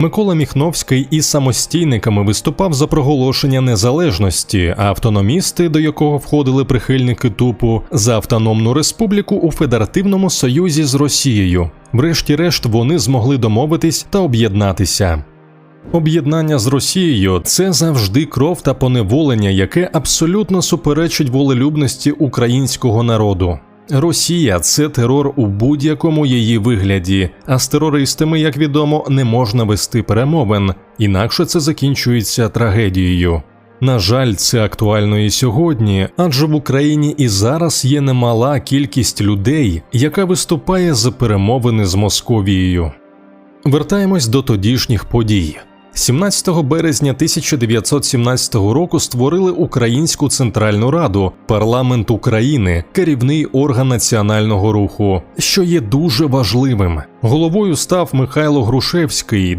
Микола Міхновський із самостійниками виступав за проголошення незалежності, а автономісти, до якого входили прихильники тупу, за автономну республіку у Федеративному Союзі з Росією. Врешті-решт вони змогли домовитись та об'єднатися. Об'єднання з Росією це завжди кров та поневолення, яке абсолютно суперечить волелюбності українського народу. Росія це терор у будь-якому її вигляді, а з терористами, як відомо, не можна вести перемовин, інакше це закінчується трагедією. На жаль, це актуально і сьогодні, адже в Україні і зараз є немала кількість людей, яка виступає за перемовини з Московією. Вертаємось до тодішніх подій. 17 березня 1917 року створили Українську Центральну Раду, парламент України, керівний орган національного руху, що є дуже важливим. Головою став Михайло Грушевський.